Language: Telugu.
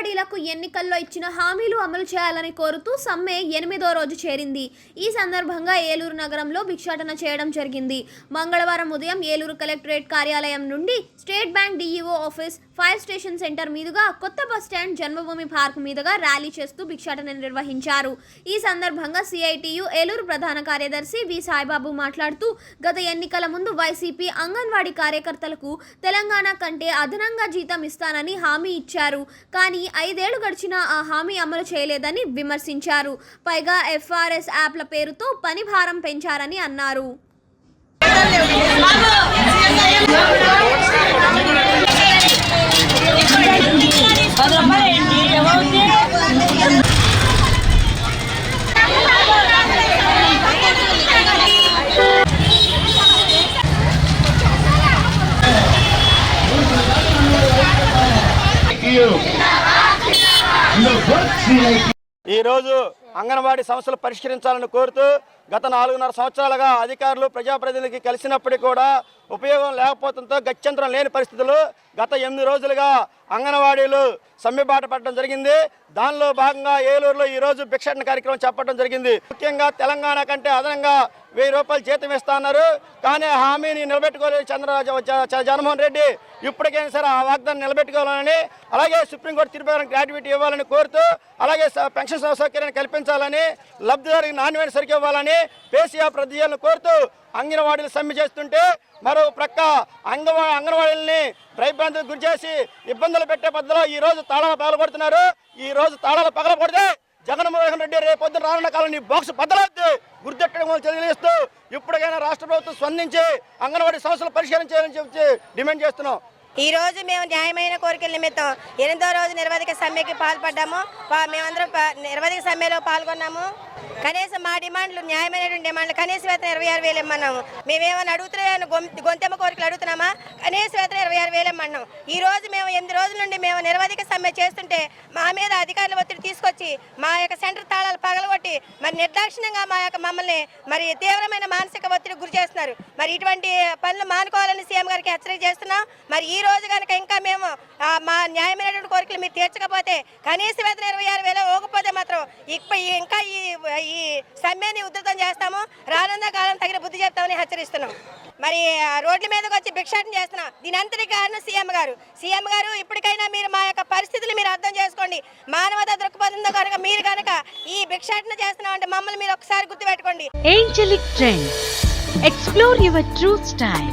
అంగన్వాడీలకు ఎన్నికల్లో ఇచ్చిన హామీలు అమలు చేయాలని కోరుతూ సమ్మె ఎనిమిదో రోజు చేరింది. ఈ సందర్భంగా ఏలూరు నగరంలో భిక్షాటన చేయడం జరిగింది. మంగళవారం ఉదయం ఏలూరు కలెక్టరేట్ కార్యాలయం నుండి state bank DEO office fire station centre మీదుగా కొత్త బస్ స్టాండ్ జన్మభూమి పార్క్ మీదుగా ర్యాలీ చేస్తూ భిక్షాటన నిర్వహించారు. ఈ సందర్భంగా సిఐటియు ఏలూరు ప్రధాన కార్యదర్శి వి సాయిబాబు మాట్లాడుతూ గత ఎన్నికల ముందు వైసీపీ అంగన్వాడీ కార్యకర్తలకు తెలంగాణ కంటే అదనంగా జీతం ఇస్తానని హామీ ఇచ్చారు. కానీ ఐదేళ్ళు గడిచినా ఆ హామీ అమలు చేయలేదని విమర్శించారు. పైగా ఎఫ్ఆర్ఎస్ యాప్ల పేరుతో పని భారం పెంచారని అన్నారు. ఈరోజు ఈ రోజు అంగన్వాడీ సమస్యలు పరిష్కరించాలని కోరుతూ గత నాలుగున్నర సంవత్సరాలుగా అధికారులు ప్రజాప్రతినిధులకి కలిసినప్పటికీ కూడా ఉపయోగం లేకపోవడంతో గత్యంతరం లేని పరిస్థితులు గత ఎనిమిది రోజులుగా అంగన్వాడీలు సమ్మెబాట పడడం జరిగింది. దానిలో భాగంగా ఏలూరులో ఈరోజు భిక్షాటన కార్యక్రమం చేపట్టడం జరిగింది. ముఖ్యంగా తెలంగాణ కంటే అదనంగా వెయ్యి రూపాయలు జీతం ఇస్తా అన్నారు. కానీ హామీని నిలబెట్టుకోలేదు చంద్రరాజు జ- జగన్మోహన్ రెడ్డి. ఇప్పటికైనా సరే ఆ వాగ్దాన్ని నిలబెట్టుకోవాలని అలాగే సుప్రీంకోర్టు తీర్పు గ్రాడ్యుయేట్ ఇవ్వాలని కోరుతూ అలాగే పెన్షన్ సౌకర్యాన్ని కల్పించాలని లబ్ధిదారికి నాణ్యమైన సరికి ఇవ్వాలని పేసీఆర్ ప్రతిజలను కోరుతూ అంగన్వాడీలు సమ్మె చేస్తుంటే మరో ప్రక్క అంగన్వా అంగన్వాడీలని భయభ్రాంతికి గురి చేసి ఇబ్బందులు పెట్టే పద్ధతిలో ఈ రోజు తాళాలు పగలగొడుతున్నారు ఈ రోజు తాళాలు పగలగొడితే జగన్మోహన్ రెడ్డి రేపు పొద్దున రానున్న కాలం నీ బాక్స్ బద్దలవుద్ది గుర్తెట్టడం తెలియజేస్తూ ఇప్పటికైనా రాష్ట్ర ప్రభుత్వం స్పందించి అంగన్వాడీ సమస్యలు పరిష్కరించాలని చెప్పి డిమాండ్ చేస్తున్నాం. ఈ రోజు మేము న్యాయమైన కోరికల నిమిత్తం ఎనిమిదో రోజు నిర్వాధిక సమ్మెకి పాల్పడ్డాము. మేమందరం నిర్వాధిక సమ్మెలో పాల్గొన్నాము. కనీసం మా డిమాండ్లు న్యాయమైనటువంటి డిమాండ్లు కనీస వేతనం ఇరవై ఆరు వేలు ఇమ్మన్నాము. మేమేమైనా అడుగుతున్నామని గొంతెమ్మ కోరికలు అడుగుతున్నామా? కనీస వేతనం ఇరవై ఆరు వేలు ఇమ్మన్నాం ఈ రోజు మేము ఎనిమిది రోజుల నుండి మేము నిర్వాధిక సమ్మె చేస్తుంటే మా మీద అధికారుల ఒత్తిడి తీసుకొచ్చి మా యొక్క సెంటర్ తాళాలు పగలగొట్టి మరి నిర్దాక్షిణ్యంగా మా యొక్క మమ్మల్ని మరి తీవ్రమైన మానసిక ఒత్తిడి గురి చేస్తున్నారు. మరి ఇటువంటి పనులు మానుకోవాలని సీఎం గారికి హెచ్చరిక చేస్తున్నాం. మరి ఈ రోజు కనుక ఇంకా మేము మా న్యాయమైనటువంటి కోరికలు మీరు తీర్చకపోతే కనీస వేతన ఇరవై ఆరు వేలు ఇవ్వకపోతే మాత్రం ఇప్ప ఇంకా ఈ ఈ సమ్మెని ఉధృతం చేస్తాము. రానున్న కాలం తగిన బుద్ధి చెప్తామని హెచ్చరిస్తున్నాం. మరి రోడ్ల మీదకి వచ్చి భిక్షాటన చేస్తున్నాం దీని అంతటి కారణం సీఎం గారు. సీఎం గారు ఇప్పటికైనా మీరు మా యొక్క పరిస్థితులు మీరు అర్థం చేసుకోండి. మానవత దృక్పథంతో కనుక మీరు కనుక ఈ భిక్షాటన చేస్తున్నాం అంటే మమ్మల్ని మీరు ఒకసారి గుర్తుపెట్టుకోండి. Angelic Trends. Explore your true style